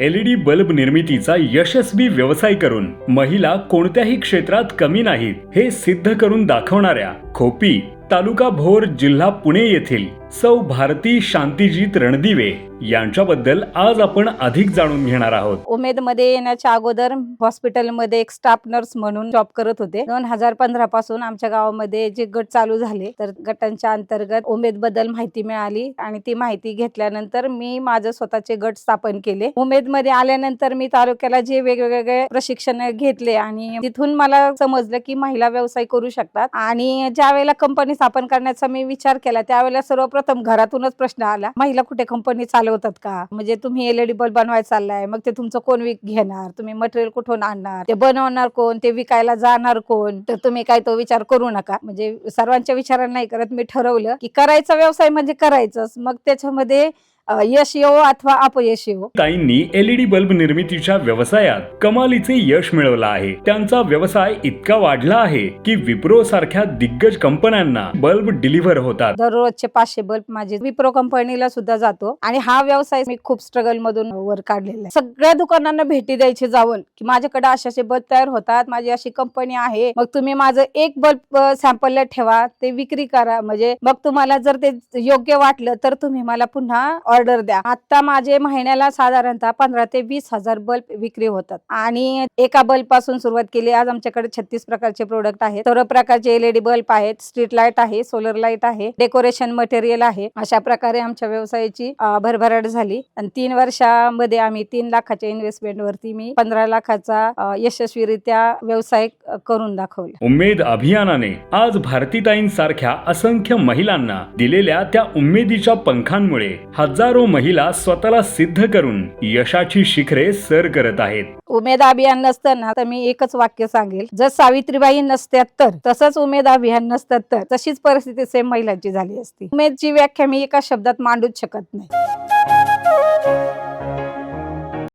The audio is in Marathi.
एलईडी बल्ब निर्मितीचा यशस्वी व्यवसाय करून महिला कोणत्याही क्षेत्रात कमी नाहीत हे सिद्ध करून दाखवणाऱ्या खोपी तालुका भोर जिल्हा पुणे येथील सौ भारती शांतीजीत रणदिवे यांच्याबद्दल आज आपण अधिक जाणून घेणार आहोत. उमेदमध्ये येण्याच्या अगोदर हॉस्पिटलमध्ये एक स्टाफ नर्स म्हणून जॉब करत होते. दोन हजार पंधरा पासून आमच्या गावामध्ये जे गट चालू झाले तर गटांच्या अंतर्गत उमेदबद्दल माहिती मिळाली आणि ती माहिती घेतल्यानंतर मी माझं स्वतःचे गट स्थापन केले. उमेदमध्ये आल्यानंतर मी तालुक्याला जे वेगवेगळे प्रशिक्षण घेतले आणि तिथून मला समजलं की महिला व्यवसाय करू शकतात आणि ज्या ज्यावेळेला कंपनी स्थापन करण्याचा मी विचार केला त्यावेळेला सर्वप्रथम घरातूनच प्रश्न आला महिला कुठे कंपनी चालवतात का? म्हणजे तुम्ही एलईडी बल्ब बनवाय चाललाय मग ते तुमचं कोण विक घेणार? तुम्ही मटेरियल कुठून आणणार? ते बनवणार कोण? ते विकायला जाणार कोण? तर तुम्ही काय तो विचार करू नका. म्हणजे सर्वांच्या विचारांना नाही करत मी ठरवलं की करायचा व्यवसाय म्हणजे करायचंच. मग त्याच्यामध्ये यश येवो अथवा अपयश येवो ताईंनी एलईडी बल्ब निर्मितीच्या व्यवसायात कमालीचे यश मिळवलं आहे. त्यांचा व्यवसाय इतका वाढला आहे की विप्रो सारख्या दिग्गज कंपन्यांना बल्ब डिलिव्हर होतात. दररोजचे पाचशे बल्ब माझे विप्रो कंपनीला सुद्धा जातो आणि हा व्यवसाय मी खूप स्ट्रगल मधून वर काढलेला आहे. सगळ्या दुकानांना भेटी द्यायची जाऊन की माझ्याकडे असे असे बल्ब तयार होतात माझी अशी कंपनी आहे. मग तुम्ही माझं एक बल्ब सॅम्पलला ठेवा ते विक्री करा. म्हणजे मग तुम्हाला जर ते योग्य वाटलं तर तुम्ही मला पुन्हा ऑर्डर द्या. आता माझे महिन्याला साधारणतः पंधरा ते वीस हजार बल्ब विक्री होतात. आणि एका बल्बपासून सुरुवात केली. आज आमच्याकडे छत्तीस प्रकारचे प्रोडक्ट आहेत. सर्व प्रकारचे एलईडी बल्ब आहेत. स्ट्रीट लाइट आहे सोलर लाइट आहे डेकोरेशन मटेरियल आहे. अशा प्रकारे आमच्या व्यवसायाची भरभराट झाली. आणि तीन वर्षामध्ये आम्ही तीन लाखाच्या इन्व्हेस्टमेंट वरती मी पंधरा लाखाचा यशस्वीरित्या व्यवसाय करून दाखवला. उमेद अभियानाने आज भारतीताईंसारख्या असंख्य महिलांना दिलेल्या त्या उमेदीच्या पंखांमुळे हजार महिला स्वतःला सिद्ध करून यशाची शिखरे सर करत आहेत. उमेद अभियान नसताना तर मी एकच वाक्य सांगेल. जर सावित्रीबाई नसत्यात तर तसंच उमेद अभियान नसतात तर तशीच परिस्थिती सेम महिलांची झाली असती. उमेदची व्याख्या मी एका शब्दात मांडूच शकत नाही.